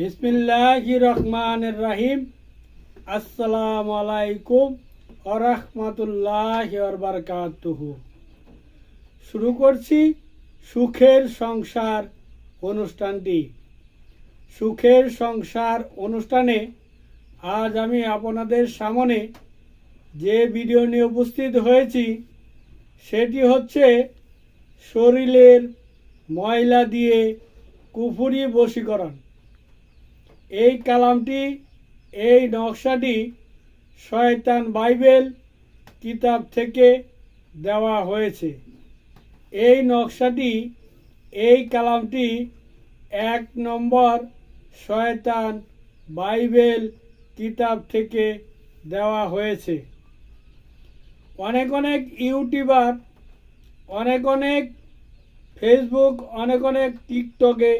বিসমিল্লাহ রহমান রাহিম আসসালামু আলাইকুম আরহামতুল্লাহ শুরু করছি সুখের সংসার অনুষ্ঠানটি। সুখের সংসার অনুষ্ঠানে আজ আমি আপনাদের সামনে যে ভিডিও নিয়ে উপস্থিত হয়েছি, সেটি হচ্ছে শরীরের ময়লা দিয়ে কুফুরি বশীকরণ। এই কালামটি, এই নকশাটি শয়তান বাইবেল কিতাব থেকে দেওয়া হয়েছে। এই নকশাটি, এই কালামটি এক নম্বর শয়তান বাইবেল কিতাব থেকে দেওয়া হয়েছে। অনেক অনেক ইউটিউবার, অনেক অনেক ফেসবুক, অনেক অনেক টিকটকে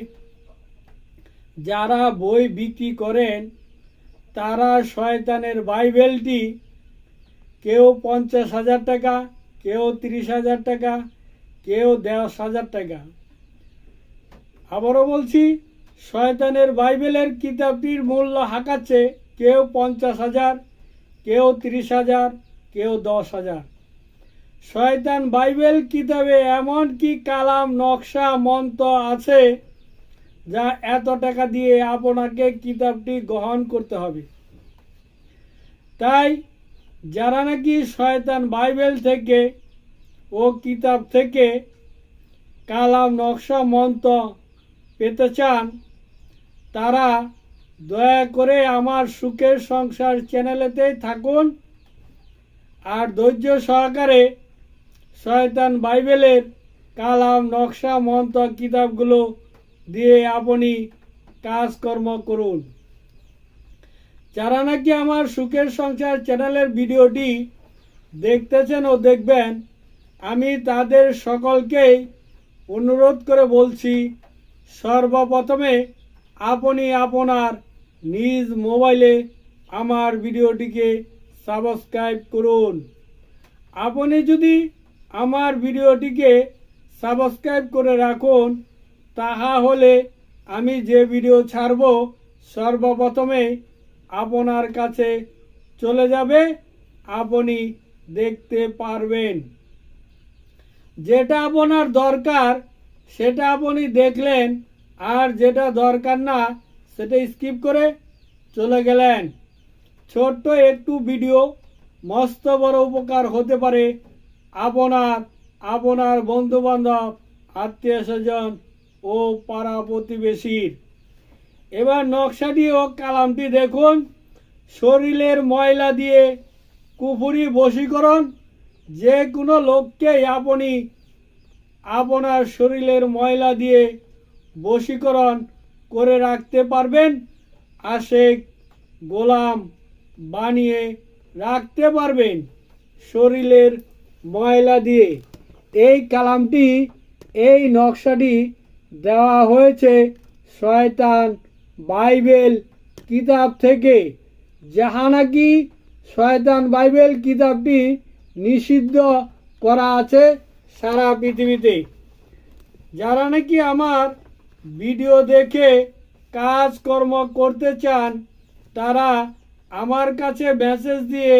যারা বই বিক্রি করেন, তারা শয়তানের বাইবেলটি, কেউ পঞ্চাশ হাজার টাকা, কেউ তিরিশ হাজার টাকা, কেউ দশ হাজার টাকা। আবারও বলছি, শয়তানের বাইবেলের কিতাবটির মূল্য হাঁকাচ্ছে কেউ পঞ্চাশ হাজার, কেউ তিরিশ হাজার, কেউ দশ হাজার। শয়তান বাইবেল কিতাবে এমন কি কালাম, নকশা, মন্ত্র আছে যা এত টাকা দিয়ে আপনাকে কিতাবটি গ্রহণ করতে হবে। তাই, যারা নাকি শয়তান বাইবেল থেকে ও কিতাব থেকে কালাম, নকশা, মন্ত্র পেতে চান, তারা দয়া করে আমার সুখের সংসার চ্যানেলেতেই থাকুন আর ধৈর্য সহকারে শয়তান বাইবেলের কালাম, নকশা, মন্ত্র, কিতাবগুলো দিয়ে আপনি কাজকর্ম করুন। যারা নাকি আমার সুখের সংসার চ্যানেলের ভিডিওটি দেখতেছেন ও দেখবেন, আমি তাদের সকলকেই অনুরোধ করে বলছি, সর্বপ্রথমে আপনি আপনার নিজ মোবাইলে আমার ভিডিওটিকে সাবস্ক্রাইব করুন। আপনি যদি আমার ভিডিওটিকে সাবস্ক্রাইব করে রাখুন তাহা হলে আমি যে ভিডিও ছাড়ব, সর্বপ্রথমে আপনার কাছে চলে যাবে, আপনি দেখতে পারবেন। যেটা আপনার দরকার, সেটা আপনি দেখলেন, আর যেটা দরকার না, সেটা স্কিপ করে চলে গেলেন। ছোট্ট একটু ভিডিও, মস্ত বড় উপকার হতে পারে। আপনার আপনার বন্ধু বান্ধব আত্মীয় স্বজন ও পাড়া প্রতিবেশীর। এবার নকশাটি ও কালামটি দেখুন। শরীরের ময়লা দিয়ে কুফুরি বশীকরণ। যে কোনো লোককেই আপনি আপনার শরীরের ময়লা দিয়ে বশীকরণ করে রাখতে পারবেন। আশেক গোলাম বানিয়ে রাখতে পারবেন শরীরের ময়লা দিয়ে। এই কালামটি, এই নকশাটি দেওয়া হয়েছে শয়তান বাইবেল কিতাব থেকে। যাহা নাকি শয়তান বাইবেল কিতাবটি নিষিদ্ধ করা আছে সারা পৃথিবীতে। যারা নাকি আমার ভিডিও দেখে কাজকর্ম করতে চান, তারা আমার কাছে মেসেজ দিয়ে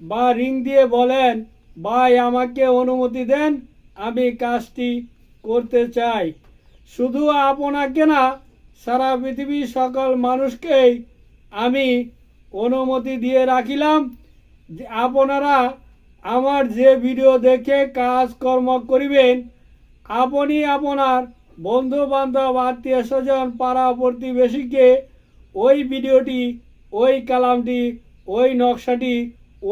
বা রিং দিয়ে বলেন, ভাই, আমাকে অনুমতি দেন, আমি কাজটি করতে চাই। শুধু আপনাকে না, সারা পৃথিবীর সকল মানুষকেই আমি অনুমতি দিয়ে রাখিলাম আপনারা আমার যে ভিডিও দেখে কাজকর্ম করিবেন, আপনি আপনার বন্ধু বান্ধব আত্মীয় স্বজন, পাড়া প্রতিবেশীকে ওই ভিডিওটি, ওই কালামটি, ওই নকশাটি,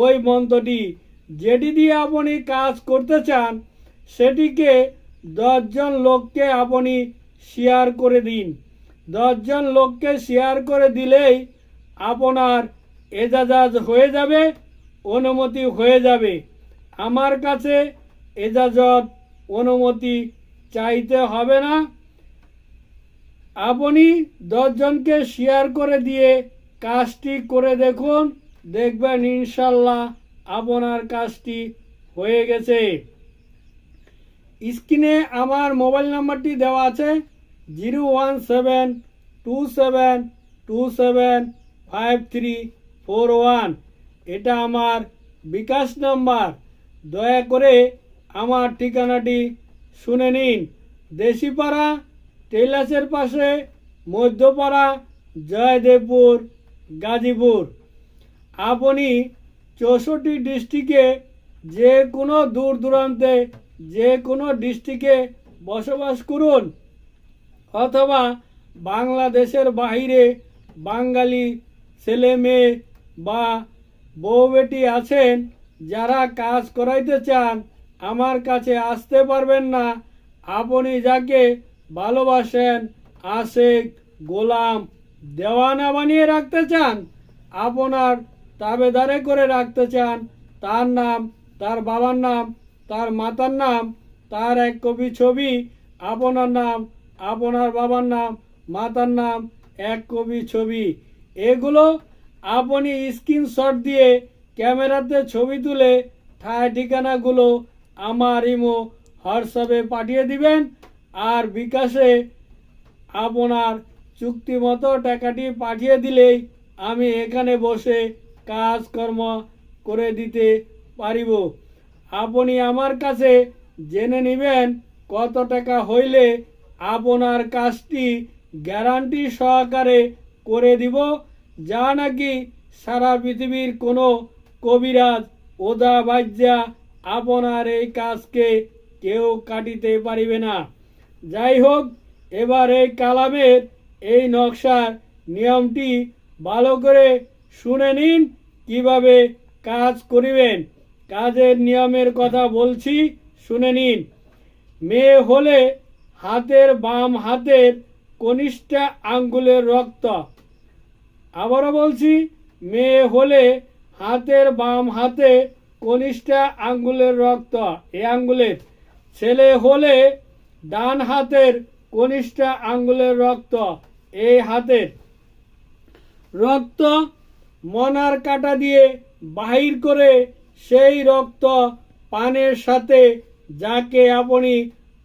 ওই মন্ত্রটি যেটি দিয়ে আপনি কাজ করতে চান, সেটিকে দশজন লোককে আপনি শেয়ার করে দিন। দশজন লোককে শেয়ার করে দিলেই আপনার এজাজাজ হয়ে যাবে, অনুমতি হয়ে যাবে। আমার কাছে এজাজত, অনুমতি চাইতে হবে না। আপনি দশজনকে শেয়ার করে দিয়ে কাজটি করে দেখুন, দেখবেন ইনশাল্লাহ আপনার কাজটি হয়ে গেছে। স্ক্রিনে আমার মোবাইল নাম্বারটি দেওয়া আছে zero one seven two seven two seven five three four one. এটা আমার বিকাশ নাম্বার। দয়া করে আমার ঠিকানাটি শুনে নিন। দেশিপাড়া টেলাসের পাশে মধ্যপাড়া, জয়দেবপুর, গাজীপুর। আপনি চৌষট্টি ডিস্ট্রিক্টে যে কোনো দূর দূরান্তে যে কোনো ডিস্ট্রিক্টে বসবাস করুন অথবা বাংলাদেশের বাইরে বাঙালি ছেলে মেয়ে বা বউ বেটি আছেন, যারা কাজ করাইতে চান, আমার কাছে আসতে পারবেন না। আপনি যাকে ভালোবাসেন, আশেক, গোলাম, দেওয়ানা বানিয়ে রাখতে চান, আপনার তাবেদারে করে রাখতে চান, তার নাম, তার বাবার নাম তার মাতার নাম, তার এক কপি ছবি, আপনার নাম, আপনার বাবার নাম, মাতার নাম, এক কপি ছবি। এগুলো আপনি স্ক্রিনশট দিয়ে ক্যামেরাতে ছবি তুলে ঠায় ঠিকানাগুলো আমার ইমো, হোয়াটসঅ্যাপে পাঠিয়ে দিবেন আর বিকাশে আপনার চুক্তি মতো টাকাটি পাঠিয়ে দিলেই আমি এখানে বসে কাজকর্ম করে দিতে পারিব। আপনি আমার কাছে জেনে নেবেন কত টাকা হইলে আপনার কাজটি গ্যারান্টি সহকারে করে দিব, যা নাকি সারা পৃথিবীর কোনো কবিরাজ ওদা বাজ্যা আপনার এই কাজকে কেউ কাটিতে পারিবে না। যাই হোক, এবার এই কালামের এই নকশার নিয়মটি ভালো করে শুনে নিন, কীভাবে কাজ করিবেন। কাজের নিয়মের কথা বলছি, শুনে নিন। মেয়ে হলে হাতের বাম হাতের কনিষ্ঠা আঙ্গুলের রক্ত। আবারও বলছি, মেয়ে হলে হাতের বাম হাতে কনিষ্ঠা আঙ্গুলের রক্ত, এ আঙ্গুলের। ছেলে হলে ডান হাতের কনিষ্ঠা আঙ্গুলের রক্ত এই হাতের। রক্ত মনার কাটা দিয়ে বাহির করে সেই রক্ত পানের সাথে যাকে আপনি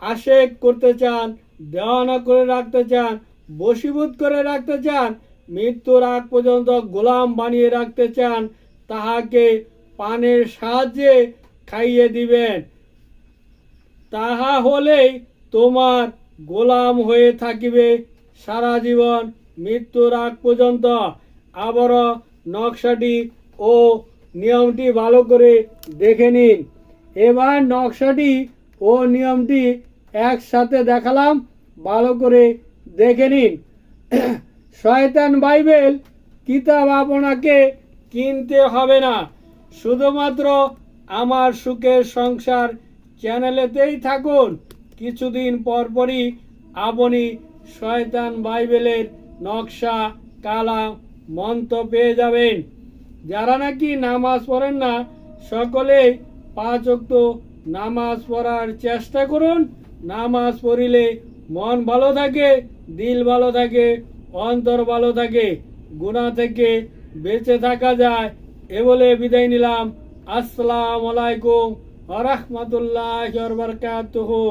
আশেক করতে চান, দেওয়ানা করে রাখতে চান, বশীভূত করে রাখতে চান, মৃত্যুর আগ পর্যন্ত গোলাম বানিয়ে রাখতে চান, তাহাকে পানের সাহায্যে খাইয়ে দিবেন। তাহা হলেই তোমার গোলাম হয়ে থাকিবে সারা জীবন। মৃত্যুর আগ পর্যন্ত আবারও নকশাটি ও নিয়মটি ভালো করে দেখে নিন। এবার নকশাটি ও নিয়মটি একসাথে দেখালাম, ভালো করে দেখে নিন। শয়তান বাইবেল কিতাব আপনাকে কিনতে হবে না। শুধুমাত্র আমার সুখের সংসার চ্যানেলেতেই থাকুন। কিছুদিন পরপরই আপনি শয়তান বাইবেলের নকশা, কালাম, মন্ত্র পেয়ে যাবেন। যারা নাকি নামাজ পড়েন না সকলে পাঁচ অক্ত নামাজ পড়ার চেষ্টা করুন। নামাজ পড়িলে মন ভালো থাকে, দিল ভালো থাকে, অন্তর ভালো থাকে গুণা থেকে বেঁচে থাকা যায়। এ বলে বিদায় নিলাম। আসসালামু আলাইকুম আ রহমতুল্লাহ বরকাতুহু।